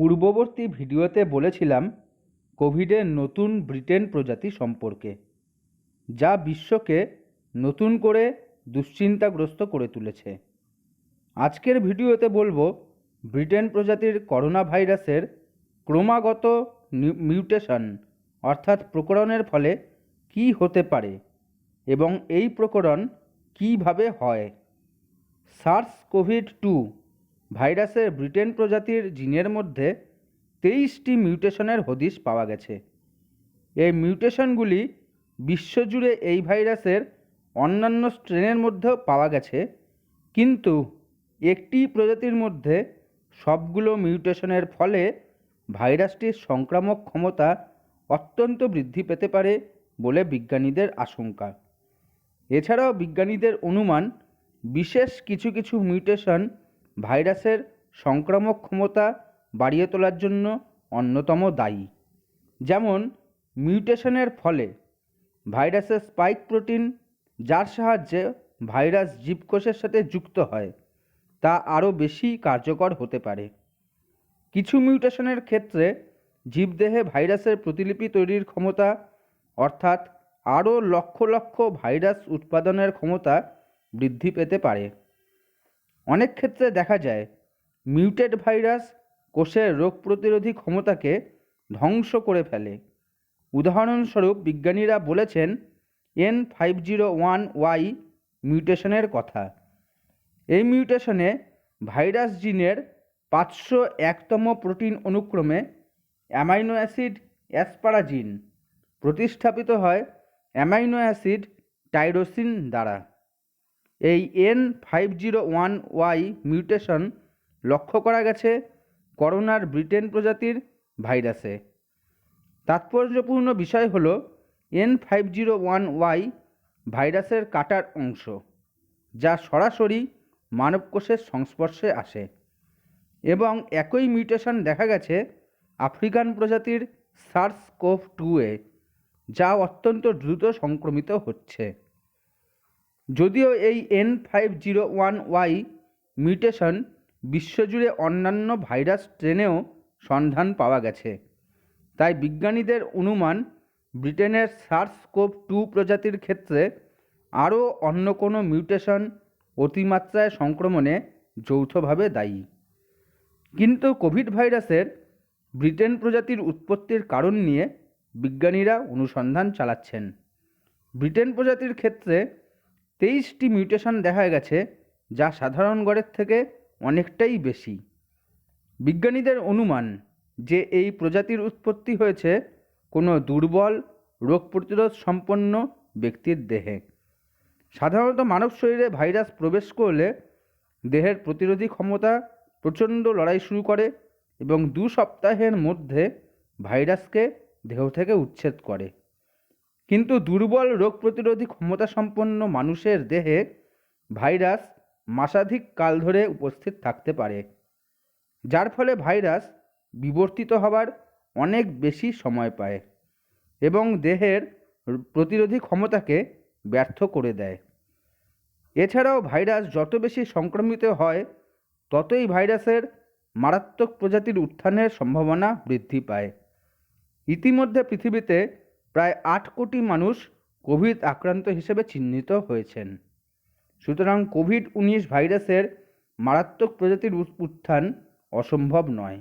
পূর্ববর্তী ভিডিওতে বলেছিলাম কোভিডের নতুন ব্রিটেন প্রজাতি সম্পর্কে, যা বিশ্বকে নতুন করে দুশ্চিন্তাগ্রস্ত করে তুলেছে। আজকের ভিডিওতে বলব, ব্রিটেন প্রজাতির করোনা ভাইরাসের ক্রমাগত মিউটেশন, অর্থাৎ প্রকরণের ফলে কী হতে পারে এবং এই প্রকরণ কীভাবে হয়। সার্স কোভিড টু ভাইরাসের ব্রিটেন প্রজাতির জিনের মধ্যে তেইশটি মিউটেশনের হদিশ পাওয়া গেছে। এই মিউটেশনগুলি বিশ্বজুড়ে এই ভাইরাসের অন্যান্য স্ট্রেনের মধ্যেও পাওয়া গেছে, কিন্তু একটি প্রজাতির মধ্যে সবগুলো মিউটেশনের ফলে ভাইরাসটির সংক্রামক ক্ষমতা অত্যন্ত বৃদ্ধি পেতে পারে বলে বিজ্ঞানীদের আশঙ্কা। এছাড়াও বিজ্ঞানীদের অনুমান, বিশেষ কিছু কিছু মিউটেশন ভাইরাসের সংক্রামক ক্ষমতা বাড়িয়ে তোলার জন্য অন্যতম দায়ী। যেমন, মিউটেশনের ফলে ভাইরাসের স্পাইক প্রোটিন, যার সাহায্যে ভাইরাস জীবকোষের সাথে যুক্ত হয়, তা আরও বেশি কার্যকর হতে পারে। কিছু মিউটেশনের ক্ষেত্রে জীবদেহে ভাইরাসের প্রতিলিপি তৈরির ক্ষমতা, অর্থাৎ আরও লক্ষ লক্ষ ভাইরাস উৎপাদনের ক্ষমতা বৃদ্ধি পেতে পারে। অনেক ক্ষেত্রে দেখা যায় মিউটেড ভাইরাস কোষের রোগ প্রতিরোধী ক্ষমতাকে ধ্বংস করে ফেলে। উদাহরণস্বরূপ বিজ্ঞানীরা বলেছেন, N five zero one Y মিউটেশনের কথা। এই মিউটেশনে ভাইরাস জিনের পাঁচশো একতম প্রোটিন অনুক্রমে অ্যামাইনো অ্যাসিড অ্যাসপারাজিন প্রতিস্থাপিত হয় অ্যামাইনো অ্যাসিড টাইরোসিন দ্বারা। এই N five zero one Y mutation লক্ষ্য করা গেছে করোনার ব্রিটেন প্রজাতির ভাইরাসে। তাৎপর্যপূর্ণ বিষয় হল N five zero one Y ভাইরাসের কাটার অংশ, যা সরাসরি মানবকোষের সংস্পর্শে আসে এবং একই মিউটেশন দেখা গেছে আফ্রিকান প্রজাতির সার্স কোভ টুয়ে যা অত্যন্ত দ্রুত সংক্রমিত হচ্ছে। যদিও এই N five zero one Y mutation বিশ্বজুড়ে অন্যান্য ভাইরাস ট্রেনেও সন্ধান পাওয়া গেছে। তাই বিজ্ঞানীদের অনুমান, ব্রিটেনের সার্স কোভ টু প্রজাতির ক্ষেত্রে আরও অন্য কোনো মিউটেশন অতিমাত্রায় সংক্রমণে যৌথভাবে দায়ী। কিন্তু কোভিড ভাইরাসের ব্রিটেন প্রজাতির উৎপত্তির কারণ নিয়ে বিজ্ঞানীরা অনুসন্ধান চালাচ্ছেন। ব্রিটেন প্রজাতির ক্ষেত্রে তেইশটি মিউটেশন দেখা গেছে, যা সাধারণ গড়ের থেকে অনেকটাই বেশি। বিজ্ঞানীদের অনুমান যে এই প্রজাতির উৎপত্তি হয়েছে কোনো দুর্বল, রোগ প্রতিরোধ সম্পন্ন ব্যক্তির দেহে। সাধারণত মানব শরীরে ভাইরাস প্রবেশ করলে দেহের প্রতিরোধী ক্ষমতা প্রচণ্ড লড়াই শুরু করে এবং দু সপ্তাহের মধ্যে ভাইরাসকে দেহ থেকে উচ্ছেদ করে। কিন্তু দুর্বল রোগ প্রতিরোধী ক্ষমতা সম্পন্ন মানুষের দেহে ভাইরাস মাসাধিক কাল ধরে উপস্থিত থাকতে পারে, যার ফলে ভাইরাস বিবর্তিত হবার অনেক বেশি সময় পায় এবং দেহের প্রতিরোধী ক্ষমতাকে ব্যর্থ করে দেয়। এছাড়াও ভাইরাস যত বেশি সংক্রমিত হয়, ততই ভাইরাসের মারাত্মক প্রজাতির উত্থানের সম্ভাবনা বৃদ্ধি পায়। ইতিমধ্যে পৃথিবীতে প্রায় আট কোটি মানুষ কোভিড আক্রান্ত হিসেবে চিহ্নিত হয়েছেন। সুতরাং কোভিড উনিশ ভাইরাসের মারাত্মক প্রজাতির উত- উত্থান অসম্ভব নয়।